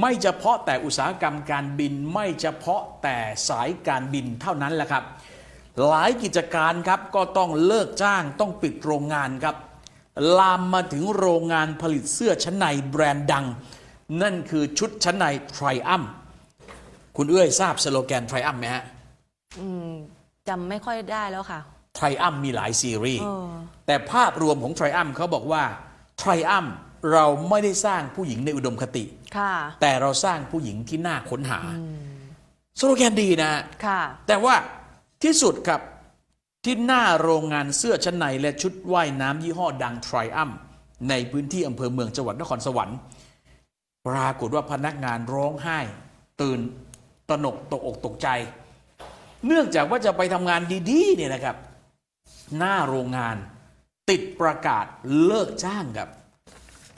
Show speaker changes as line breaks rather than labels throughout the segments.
ไม่เฉพาะแต่อุตสาหกรรมการบินไม่เฉพาะแต่สายการบินเท่านั้นแหละครับ หลายกิจการครับก็ต้องเลิกจ้างต้องปิดโรงงานครับ ลามมาถึงโรงงานผลิตเสื้อชั้นในแบรนด์ดัง นั่นคือชุดชั้นในไทรอัมคุณเอื้อยทราบสโลแกนไทรอัมไหมฮะ
อืมจำไม่ค่อยได้แล้วค่ะ
ไทรอัมมีหลายซีรีส์
เออ
แต่ภาพรวมของไทรอัมเขาบอกว่าไทรอัม เราไม่ได้สร้างผู้หญิงในอุดมคติ
ค่ะ
แต่เราสร้างผู้หญิงที่น่าค้นหาสโลแกนดีนะฮะ
ค่ะ
แต่ว่าที่สุดครับที่หน้าโรงงานเสื้อชั้นในและชุดว่ายน้ำยี่ห้อดังไทรอัมในพื้นที่อำเภอเมืองจังหวัดนครสวรรค์ ปรากฏว่าพนักงานร้องไห้ ตื่นตระหนกตกอกตกใจ เนื่องจากว่าจะไปทำงานดีๆเนี่ยนะครับ หน้าโรงงานติดประกาศเลิกจ้างครับ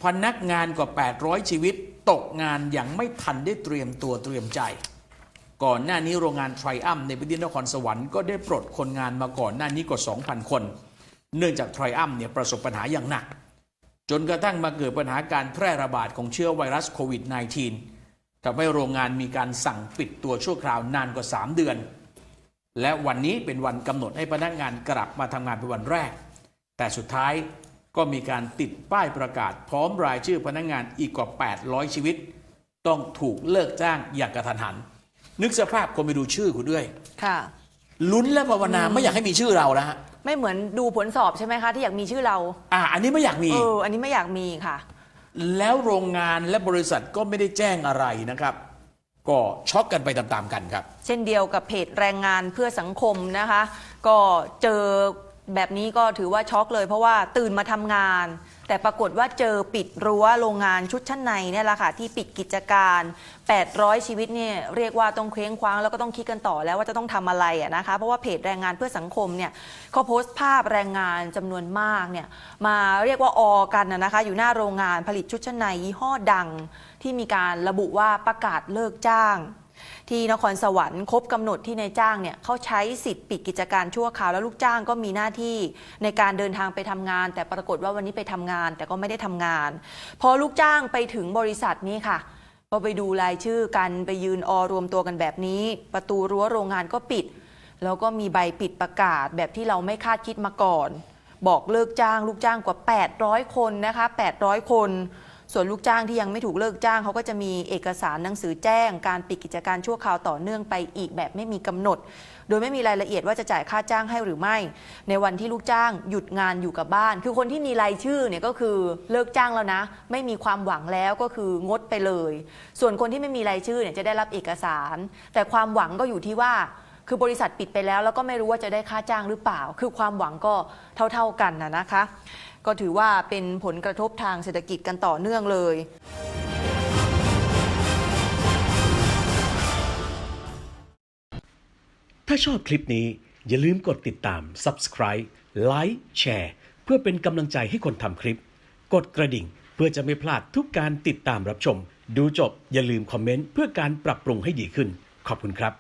พนักงานกว่า 800 ชีวิต ตกงานอย่างไม่ทันได้เตรียมตัวเตรียมใจ ก่อนหน้านี้โรงงานไทรอัมในพื้นที่นครสวรรค์ก็ได้ปลดคนงานมาก่อนหน้านี้กว่า 2,000 คน เนื่องจากไทรอัมเนี่ยประสบปัญหาอย่างหนัก จนกระทั่งมาเกิดปัญหาการแพร่ระบาดของเชื้อไวรัสโควิด -19 ทำให้โรงงานมีการสั่งปิดตัวชั่วคราวนานกว่า 3 เดือน และวันนี้เป็นวันกำหนดให้พนักงานกลับมาทำงานเป็นวันแรก แต่สุดท้าย ก็มีการติดป้ายประกาศพร้อมรายชื่อพนักงานอีกกว่า 800 ชีวิต ต้องถูกเลิกจ้างอย่างกระทันหัน นึกสภาพคนไปดูชื่อคุณด้วย
ค่ะ
ลุ้นและภาวนาไม่อยากให้มีชื่อเราแล้วฮะ
ไม่เหมือนดูผลสอบใช่ไหมคะ ที่อยากมีชื่อเรา
อ่า อันนี้ไม่อยากมี
เอออันนี้ไม่อยากมีค่ะ
แล้วโรงงานและบริษัทก็ไม่ได้แจ้งอะไรนะครับ ก็ช็อกกันไปตามๆกันครับ
เช่นเดียวกับเพจแรงงานเพื่อสังคมนะคะ ก็เจอ แบบนี้ก็ถือว่าช็อกเลยเพราะว่าตื่นมาทำงาน แต่ปรากฏว่าเจอปิดรั้วโรงงานชุดชั้นในเนี่ยแหละค่ะที่ปิดกิจการ 800 ชีวิตเนี่ยเรียกว่าต้องเคว้งคว้างแล้วก็ต้องคิดกันต่อแล้วว่าจะต้องทำอะไรอะนะคะ เพราะว่าเพจแรงงานเพื่อสังคมเนี่ยเขาโพสต์ภาพแรงงานจำนวนมากเนี่ยมาเรียกว่าออกันนะนะคะ อยู่หน้าโรงงานผลิตชุดชั้นในยี่ห้อดัง ที่มีการระบุว่าประกาศเลิกจ้าง ที่นครสวรรค์ครบกำหนดที่นายจ้างเนี่ยเขาใช้สิทธิ์ปิดกิจการชั่วคราวแล้วลูกจ้างก็มีหน้าที่ในการเดินทางไปทำงาน แต่ปรากฏว่าวันนี้ไปทำงาน แต่ก็ไม่ได้ทำงาน พอลูกจ้างไปถึงบริษัทนี้ค่ะก็ไปดูรายชื่อกันไปยืนออรวมตัวกันแบบนี้ ประตูรั้วโรงงานก็ปิด แล้วก็มีใบปิดประกาศแบบที่เราไม่คาดคิดมาก่อน บอกเลิกจ้าง ลูกจ้างกว่า 800 คนนะคะ 800 คน ส่วนลูกจ้างที่ยังไม่ถูกเลิกจ้างเขาก็จะมีเอกสารหนังสือแจ้ง การปิดกิจการชั่วคราวต่อเนื่องไปอีกแบบไม่มีกำหนด โดยไม่มีรายละเอียดว่าจะจ่ายค่าจ้างให้หรือไม่ ในวันที่ลูกจ้างหยุดงานอยู่กับบ้าน คือคนที่มีรายชื่อเนี่ยก็คือเลิกจ้างแล้วนะ ไม่มีความหวังแล้วก็คืองดไปเลย ส่วนคนที่ไม่มีรายชื่อเนี่ยจะได้รับเอกสาร แต่ความหวังก็อยู่ที่ว่า คือบริษัทปิดไปแล้ว แล้วก็ไม่รู้ว่าจะได้ค่าจ้างหรือเปล่า คือความหวังก็เท่าๆกันนะนะคะ ก็ถือว่าเป็นผลกระทบทางเศรษฐกิจกันต่อเนื่องเลย
ถ้าชอบคลิปนี้อย่าลืมกดติดตาม Subscribe Like แชร์เพื่อเป็นกำลังใจให้คนทำคลิป กดกระดิ่งเพื่อจะไม่พลาดทุกการติดตามรับชม ดูจบอย่าลืมคอมเมนต์เพื่อการปรับปรุงให้ดีขึ้น ขอบคุณครับ